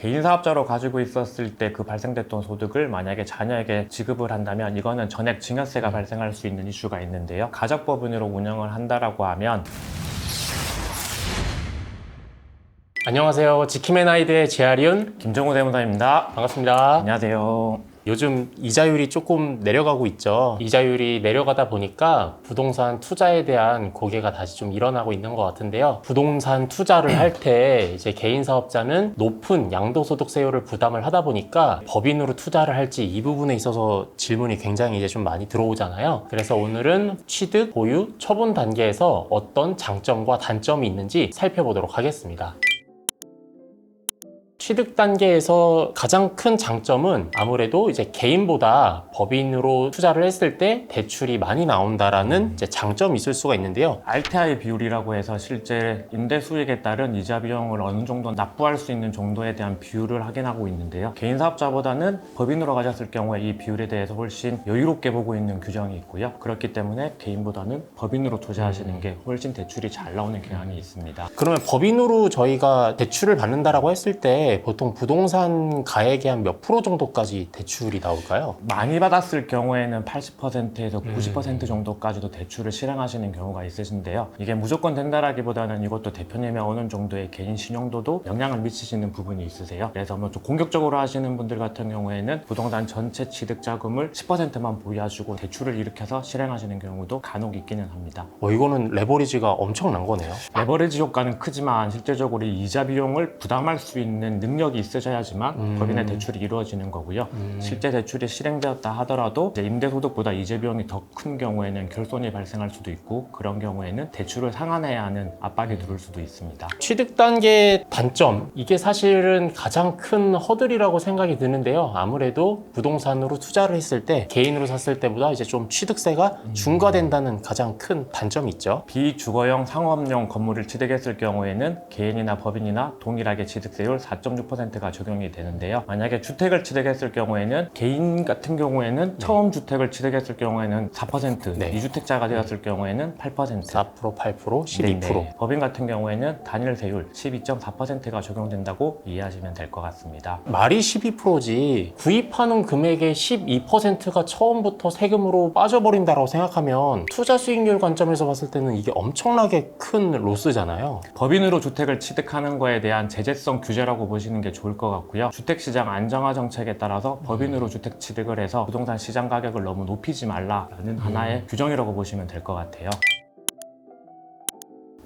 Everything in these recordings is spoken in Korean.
개인 사업자로 가지고 있었을 때 그 발생됐던 소득을 만약에 자녀에게 지급을 한다면 이거는 전액 증여세가 발생할 수 있는 이슈가 있는데요. 가족법인으로 운영을 한다라고 하면 안녕하세요. 지킴의 나이드의 제아리온 김정우 대문사입니다. 반갑습니다. 안녕하세요. 요즘 이자율이 조금 내려가고 있죠. 이자율이 내려가다 보니까 부동산 투자에 대한 고개가 다시 좀 일어나고 있는 것 같은데요. 부동산 투자를 할 때 이제 개인 사업자는 높은 양도소득세율을 부담을 하다 보니까 법인으로 투자를 할지 이 부분에 있어서 질문이 굉장히 이제 좀 많이 들어오잖아요. 그래서 오늘은 취득, 보유, 처분 단계에서 어떤 장점과 단점이 있는지 살펴보도록 하겠습니다. 취득 단계에서 가장 큰 장점은 아무래도 이제 개인보다 법인으로 투자를 했을 때 대출이 많이 나온다라는 이제 장점이 있을 수가 있는데요. RTI 비율이라고 해서 실제 임대 수익에 따른 이자 비용을 어느 정도 납부할 수 있는 정도에 대한 비율을 확인하고 있는데요. 개인 사업자보다는 법인으로 가졌을 경우에 이 비율에 대해서 훨씬 여유롭게 보고 있는 규정이 있고요. 그렇기 때문에 개인보다는 법인으로 투자하시는 게 훨씬 대출이 잘 나오는 경향이 있습니다. 그러면 법인으로 저희가 대출을 받는다라고 했을 때 보통 부동산 가액의 한 몇 프로 정도까지 대출이 나올까요? 많이 받았을 경우에는 80%에서 90% 정도까지도 대출을 실행하시는 경우가 있으신데요. 이게 무조건 된다라기보다는 이것도 대표님의 어느 정도의 개인 신용도도 영향을 미치시는 부분이 있으세요. 그래서 뭐 좀 공격적으로 하시는 분들 같은 경우에는 부동산 전체 취득 자금을 10%만 보유하시고 대출을 일으켜서 실행하시는 경우도 간혹 있기는 합니다. 어, 이거는 레버리지가 엄청난 거네요. 레버리지 효과는 크지만 실제적으로 이 이자 비용을 부담할 수 있는 능력이 있으셔야지만 음. 법인의 대출이 이루어지는 거고요. 실제 대출이 실행되었다 하더라도 임대소득보다 이자 비용이 더 큰 경우에는 결손이 발생할 수도 있고 그런 경우에는 대출을 상환해야 하는 압박이 들을 수도 있습니다. 취득 단계 단점 이게 사실은 가장 큰 허들이라고 생각이 드는데요. 아무래도 부동산으로 투자를 했을 때 개인으로 샀을 때보다 이제 좀 취득세가 중과된다는 가장 큰 단점이 있죠. 비주거용 상업용 건물을 취득했을 경우에는 개인이나 법인이나 동일하게 취득세율 4.6%가 적용이 되는데요. 만약에 주택을 취득했을 경우에는 개인 같은 경우에는 처음 주택을 취득했을 경우에는 4%, 네. 이주택자가 되었을 경우에는 8%. 4%, 8%, 12%. 네네. 법인 같은 경우에는 단일 세율 12.4%가 적용된다고 이해하시면 될 것 같습니다. 말이 12%지 구입하는 금액의 12%가 처음부터 세금으로 빠져버린다고 생각하면 투자 수익률 관점에서 봤을 때는 이게 엄청나게 큰 로스잖아요. 법인으로 주택을 취득하는 거에 대한 제재성 규제라고 보시 는 게 좋을 것 같고요. 주택시장 안정화 정책에 따라서 법인으로 주택 취득을 해서 부동산 시장 가격을 너무 높이지 말라라는 하나의 규정이라고 보시면 될 것 같아요.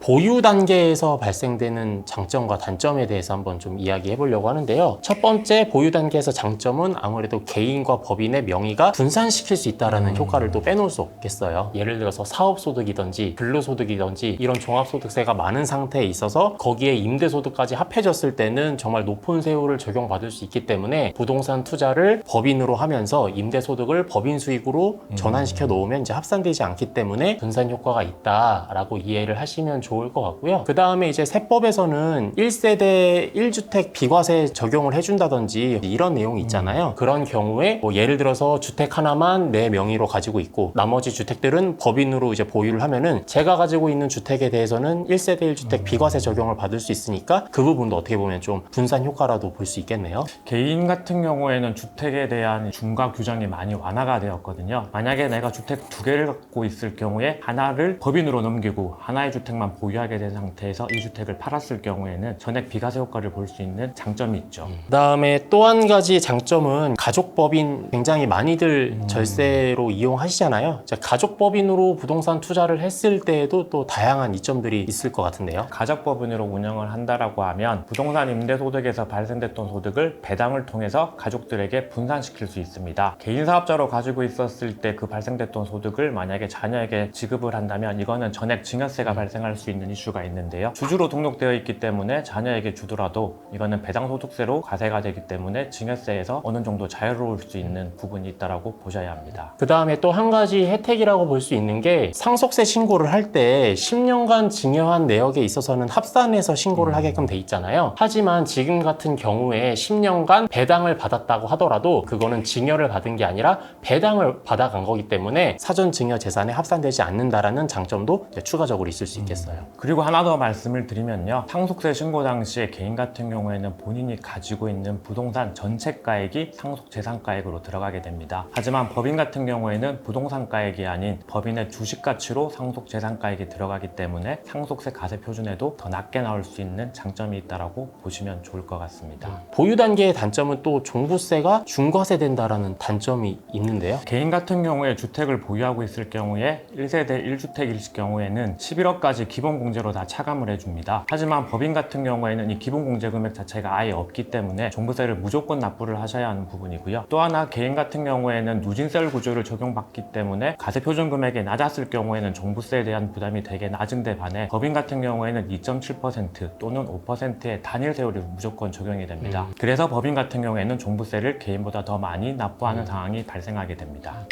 보유 단계에서 발생되는 장점과 단점에 대해서 한번 좀 이야기해 보려고 하는데요. 첫 번째 보유 단계에서 장점은 아무래도 개인과 법인의 명의가 분산시킬 수 있다라는 효과를 또 빼놓을 수 없겠어요. 예를 들어서 사업소득이든지 근로소득이든지 이런 종합소득세가 많은 상태에 있어서 거기에 임대소득까지 합해졌을 때는 정말 높은 세율을 적용받을 수 있기 때문에 부동산 투자를 법인으로 하면서 임대소득을 법인 수익으로 전환시켜 놓으면 이제 합산되지 않기 때문에 분산 효과가 있다라고 이해를 하시면 좋을 것 같고요. 그 다음에 이제 세법에서는 1세대 1주택 비과세 적용을 해준다든지 이런 내용이 있잖아요. 그런 경우에 뭐 예를 들어서 주택 하나만 내 명의로 가지고 있고 나머지 주택들은 법인으로 이제 보유를 하면은 제가 가지고 있는 주택에 대해서는 1세대 1주택 비과세 적용을 받을 수 있으니까 그 부분도 어떻게 보면 좀 분산 효과라도 볼 수 있겠네요. 개인 같은 경우에는 주택에 대한 중과 규정이 많이 완화가 되었거든요. 만약에 내가 주택 두 개를 갖고 있을 경우에 하나를 법인으로 넘기고 하나의 주택만 보유 하게 된 상태에서 이 주택을 팔았을 경우에는 전액 비과세 효과를 볼 수 있는 장점이 있죠. 그다음에 또 한 가지 장점은 가족법인 굉장히 많이들 절세로 이용하시잖아요. 자, 가족법인으로 부동산 투자를 했을 때에도 또 다양한 이점들이 있을 것 같은데요. 가족법인으로 운영을 한다라고 하면 부동산 임대소득에서 발생됐던 소득을 배당을 통해서 가족들에게 분산시킬 수 있습니다. 개인 사업자로 가지고 있었을 때 그 발생됐던 소득을 만약에 자녀에게 지급을 한다면 이거는 전액 증여세가 발생할 수 있는 이슈가 있는데요. 주주로 등록되어 있기 때문에 자녀에게 주더라도 이거는 배당소득세로 과세가 되기 때문에 증여세에서 어느 정도 자유로울 수 있는 부분이 있다라고 보셔야 합니다. 그 다음에 또 한 가지 혜택이라고 볼 수 있는 게 상속세 신고를 할 때 10년간 증여한 내역에 있어서는 합산해서 신고를 하게끔 돼 있잖아요. 하지만 지금 같은 경우에 10년간 배당을 받았다고 하더라도 그거는 증여를 받은 게 아니라 배당을 받아간 거기 때문에 사전 증여 재산에 합산되지 않는다라는 장점도 추가적으로 있을 수 있겠어요. 있어요. 그리고 하나 더 말씀을 드리면요. 상속세 신고 당시에 개인 같은 경우에는 본인이 가지고 있는 부동산 전체가액이 상속재산가액으로 들어가게 됩니다. 하지만 법인 같은 경우에는 부동산가액이 아닌 법인의 주식 가치로 상속재산가액이 들어가기 때문에 상속세 가세 표준에도 더 낮게 나올 수 있는 장점이 있다라고 보시면 좋을 것 같습니다. 보유 단계의 단점은 또 종부세가 중과세 된다라는 단점이 있는데요. 개인 같은 경우에 주택을 보유하고 있을 경우에 1세대 1주택일 경우에는 11억까지 기본 공제로 다 차감을 해줍니다. 하지만 법인 같은 경우에는 이 기본 공제 금액 자체가 아예 없기 때문에 종부세를 무조건 납부를 하셔야 하는 부분이고요. 또 하나 개인 같은 경우에는 누진세 구조를 적용받기 때문에 가세 표준 금액이 낮았을 경우에는 종부세에 대한 부담이 되게 낮은데 반해 법인 같은 경우에는 2.7% 또는 5%의 단일 세율이 무조건 적용이 됩니다. 그래서 법인 같은 경우에는 종부세를 개인보다 더 많이 납부하는 상황이 발생하게 됩니다.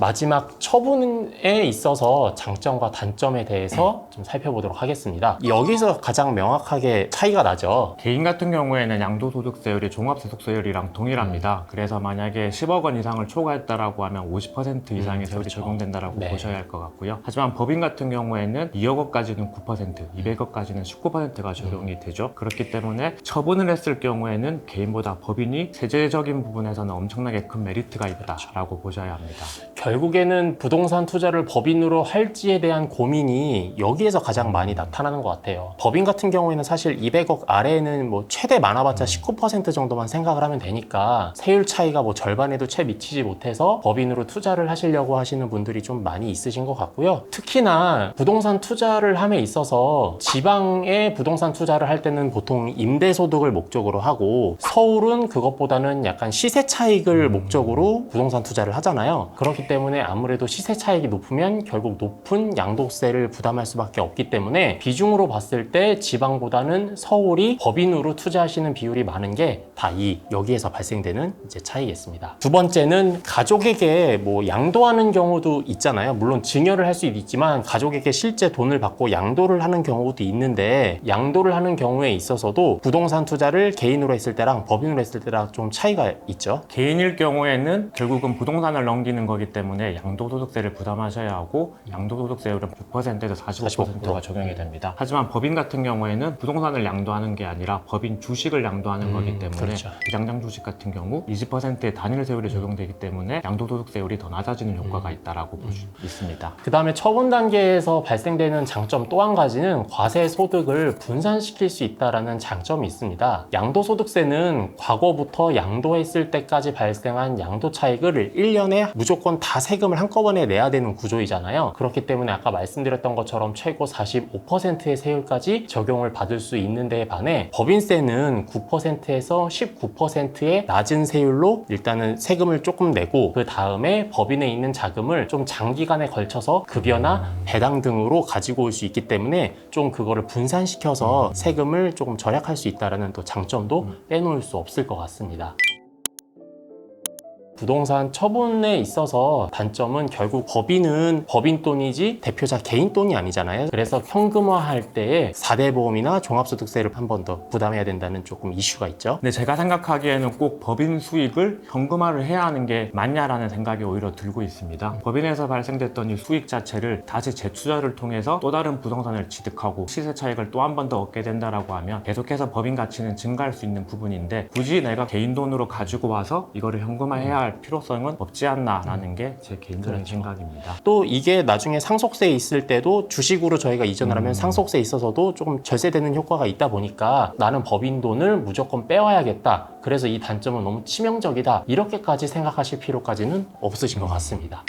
마지막 처분에 있어서 장점과 단점에 대해서 좀 살펴보도록 하겠습니다. 여기서 가장 명확하게 차이가 나죠. 개인 같은 경우에는 양도소득세율이 종합세속세율이랑 동일합니다. 그래서 만약에 10억 원 이상을 초과했다라고 하면 50% 이상의 음, 세율이 그렇죠. 적용된다라고 네. 보셔야 할 것 같고요. 하지만 법인 같은 경우에는 2억 원까지는 9%, 200억까지는 19%가 적용이 되죠. 그렇기 때문에 처분을 했을 경우에는 개인보다 법인이 세제적인 부분에서는 엄청나게 큰 메리트가 있다라고 보셔야 합니다. 결국에는 부동산 투자를 법인으로 할지에 대한 고민이 여기에서 가장 많이 나타나는 것 같아요. 법인 같은 경우에는 사실 200억 아래에는 뭐 최대 많아봤자 19% 정도만 생각을 하면 되니까 세율 차이가 뭐 절반에도 채 미치지 못해서 법인으로 투자를 하시려고 하시는 분들이 좀 많이 있으신 것 같고요. 특히나 부동산 투자를 함에 있어서 지방에 부동산 투자를 할 때는 보통 임대소득을 목적으로 하고 서울은 그것보다는 약간 시세 차익을 목적으로 부동산 투자를 하잖아요. 그렇기 때문에 아무래도 시세 차익이 높으면 결국 높은 양도세를 부담할 수밖에 없기 때문에 비중으로 봤을 때 지방보다는 서울이 법인으로 투자하시는 비율이 많은 게 다 이 여기에서 발생되는 이제 차이겠습니다. 두 번째는 가족에게 뭐 양도하는 경우도 있잖아요. 물론 증여를 할 수도 있지만 가족에게 실제 돈을 받고 양도를 하는 경우도 있는데 양도를 하는 경우에 있어서도 부동산 투자를 개인으로 했을 때랑 법인으로 했을 때랑 좀 차이가 있죠. 개인일 경우에는 결국은 부동산을 넘기는 거기 때문에 양도소득세를 부담하셔야 하고 양도소득세율은 100%에서 45%가 적용이 됩니다. 하지만 법인 같은 경우에는 부동산을 양도하는 게 아니라 법인 주식을 양도하는 거기 때문에 그렇죠. 비장장 주식 같은 경우 20%의 단일 세율이 적용되기 때문에 양도소득세율이 더 낮아지는 효과가 있다라고 볼 수 있습니다. 그 다음에 처분 단계에서 발생되는 장점 또 한 가지는 과세 소득을 분산시킬 수 있다라는 장점이 있습니다. 양도소득세는 과거부터 양도했을 때까지 발생한 양도 차익을 1년에 무조건 다 세금을 한꺼번에 내야 되는 구조이잖아요. 그렇기 때문에 아까 말씀드렸던 것처럼 최고 45%의 세율까지 적용을 받을 수 있는 데에 반해 법인세는 9%에서 19%의 낮은 세율로 일단은 세금을 조금 내고 그 다음에 법인에 있는 자금을 좀 장기간에 걸쳐서 급여나 배당 등으로 가지고 올 수 있기 때문에 좀 그거를 분산시켜서 세금을 조금 절약할 수 있다는 또 장점도 빼놓을 수 없을 것 같습니다. 부동산 처분에 있어서 단점은 결국 법인은 법인 돈이지 대표자 개인 돈이 아니잖아요. 그래서 현금화할 때에 4대 보험이나 종합소득세를 한 번 더 부담해야 된다는 조금 이슈가 있죠. 근데 제가 생각하기에는 꼭 법인 수익을 현금화를 해야 하는 게 맞냐라는 생각이 오히려 들고 있습니다. 법인에서 발생됐던 이 수익 자체를 다시 재투자를 통해서 또 다른 부동산을 취득하고 시세 차익을 또 한 번 더 얻게 된다라고 하면 계속해서 법인 가치는 증가할 수 있는 부분인데 굳이 내가 개인 돈으로 가지고 와서 이거를 현금화해야 할 필요성은 없지 않나라는 게 제 개인적인 생각입니다. 또 이게 나중에 상속세에 있을 때도 주식으로 저희가 이전을 하면 상속세에 있어서도 조금 절세되는 효과가 있다 보니까 나는 법인 돈을 무조건 빼와야겠다. 그래서 이 단점은 너무 치명적이다. 이렇게까지 생각하실 필요까지는 없으신 것 같습니다.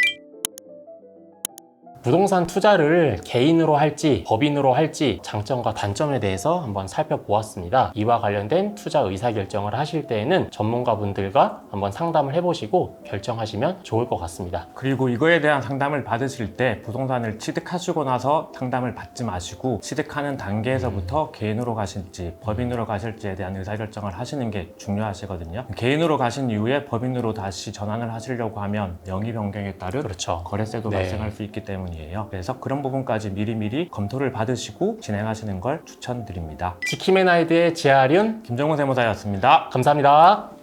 부동산 투자를 개인으로 할지 법인으로 할지 장점과 단점에 대해서 한번 살펴보았습니다. 이와 관련된 투자 의사결정을 하실 때에는 전문가분들과 한번 상담을 해보시고 결정하시면 좋을 것 같습니다. 그리고 이거에 대한 상담을 받으실 때 부동산을 취득하시고 나서 상담을 받지 마시고 취득하는 단계에서부터 개인으로 가실지 법인으로 가실지에 대한 의사결정을 하시는 게 중요하시거든요. 개인으로 가신 이후에 법인으로 다시 전환을 하시려고 하면 명의 변경에 따른 그렇죠. 거래세도 네. 발생할 수 있기 때문 이에요. 그래서 그런 부분까지 미리미리 검토를 받으시고 진행하시는 걸 추천드립니다. 지킴의 나이드의 지아륜 김정우 세무사였습니다. 감사합니다.